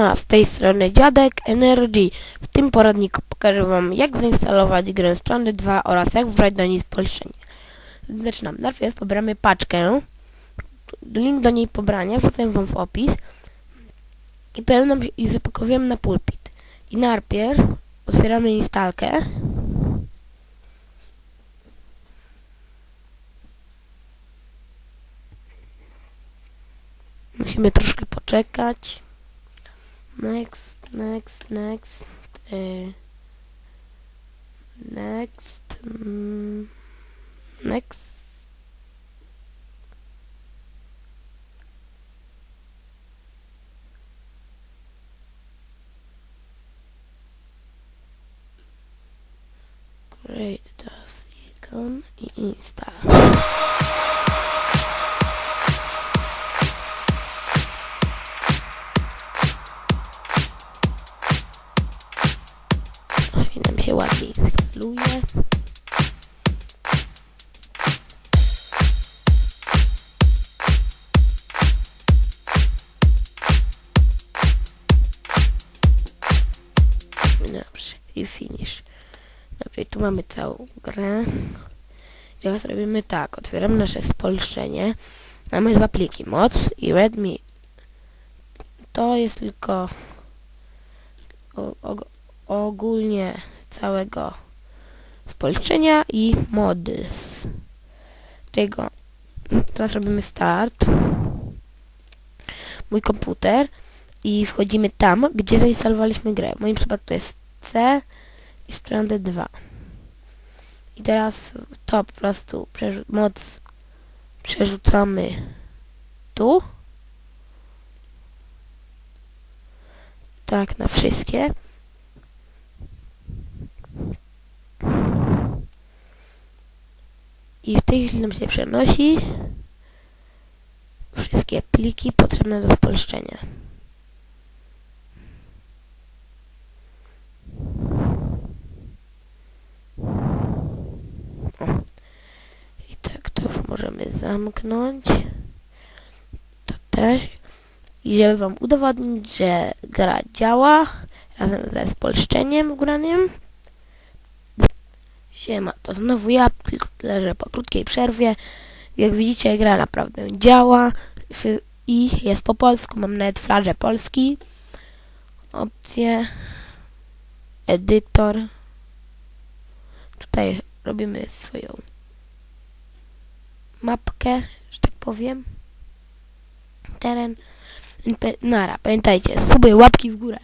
Siema, z tej strony Dziadek Energy. W tym poradniku pokażę Wam jak zainstalować grę Strony 2 oraz jak wbrać do niej spolszczenie. Zaczynam. Najpierw pobieramy paczkę. Link do niej pobrania wrzucę Wam w opis. I pełną i wypakowujemy na pulpit. I najpierw otwieramy instalkę. Musimy troszkę poczekać. Next, next, next. y, next. mm, next. Create das icon i install. I nam się ładnie instaluje. Dobrze, i finish. Dobrze, tu mamy całą grę. Teraz robimy tak, otwieramy nasze spolszczenie. Mamy dwa pliki, moc i readme. To jest tylko o, og- ogólnie całego spolszczenia i mody z tego. Teraz robimy start. Mój komputer i wchodzimy tam, gdzie zainstalowaliśmy grę. W moim przypadku to jest C i Stranded 2. I teraz to po prostu przerzu- moc przerzucamy tu. Tak, na wszystkie. I w tej chwili nam się przenosi wszystkie pliki potrzebne do spolszczenia. O. I tak to już możemy zamknąć. To też. I żeby wam udowodnić, że gra działa razem ze spolszczeniem wgranym. Siema, to znowu ja, tylko tyle, że po krótkiej przerwie. Jak widzicie, gra naprawdę działa i jest po polsku. Mam nawet flaże polski. Opcje. Edytor. Tutaj robimy swoją mapkę, że tak powiem. Teren. Nara, pamiętajcie, suby, łapki w górę.